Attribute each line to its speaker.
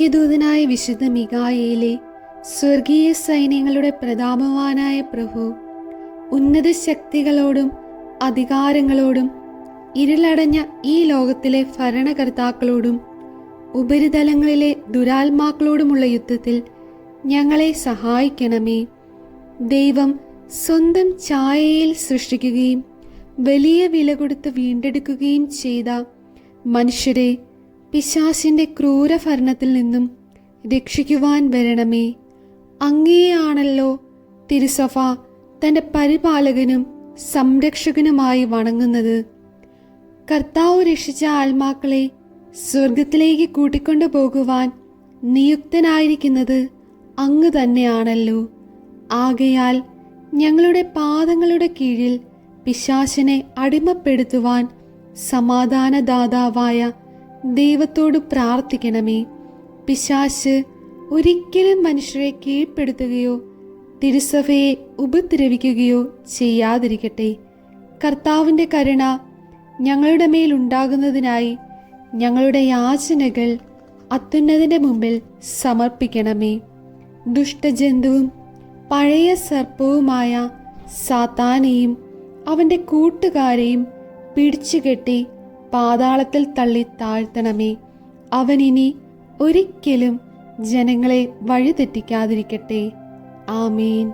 Speaker 1: മുഖ്യദൂതനായ വിശുദ്ധ മികായേലെ സ്വർഗീയ സൈന്യങ്ങളുടെ പ്രതാപവാനായ പ്രഭു ഉന്നത ശക്തികളോടും അധികാരങ്ങളോടും ഇരുളടഞ്ഞ ഈ ലോകത്തിലെ ഭരണകർത്താക്കളോടും ഉപരിതലങ്ങളിലെ ദുരാത്മാക്കളോടുമുള്ള യുദ്ധത്തിൽ ഞങ്ങളെ സഹായിക്കണമേ. ദൈവം സ്വന്തം ഛായയിൽ സൃഷ്ടിക്കുകയും വലിയ വില കൊടുത്ത് വീണ്ടെടുക്കുകയും ചെയ്ത മനുഷ്യരെ പിശാസിന്റെ ക്രൂരഭരണത്തിൽ നിന്നും രക്ഷിക്കുവാൻ വരണമേ. അങ്ങേയാണല്ലോ തിരുസഭ തന്റെ പരിപാലകനും സംരക്ഷകനുമായി വണങ്ങുന്നത്. കർത്താവ് രക്ഷിച്ച ആത്മാക്കളെ സ്വർഗത്തിലേക്ക് കൂട്ടിക്കൊണ്ടു പോകുവാൻ നിയുക്തനായിരിക്കുന്നത് അങ്ങ് തന്നെയാണല്ലോ. ആകയാൽ ഞങ്ങളുടെ പാദങ്ങളുടെ കീഴിൽ പിശാശിനെ അടിമപ്പെടുത്തുവാൻ സമാധാനദാതാവായ ദൈവത്തോട് പ്രാർത്ഥിക്കണമേ. പിശാശ് ഒരിക്കലും മനുഷ്യരെ കീഴ്പ്പെടുത്തുകയോ തിരുസഭയെ ഉപദ്രവിക്കുകയോ ചെയ്യാതിരിക്കട്ടെ. കർത്താവിന്റെ കരുണ ഞങ്ങളുടെ മേൽ ഉണ്ടാകുന്നതിനായി ഞങ്ങളുടെ യാചനകൾ അത്യുന്നതിന്റെ മുമ്പിൽ സമർപ്പിക്കണമേ. ദുഷ്ടജന്തുവും പഴയ സർപ്പവുമായ സാത്താനെയും അവന്റെ കൂട്ടുകാരെയും പിടിച്ചുകെട്ടി പാതാളത്തിൽ തള്ളി താഴ്ത്തണമേ. അവനിനി ഒരിക്കലും ജനങ്ങളെ വഴിതെറ്റിക്കാതിരിക്കട്ടെ. ആമേൻ.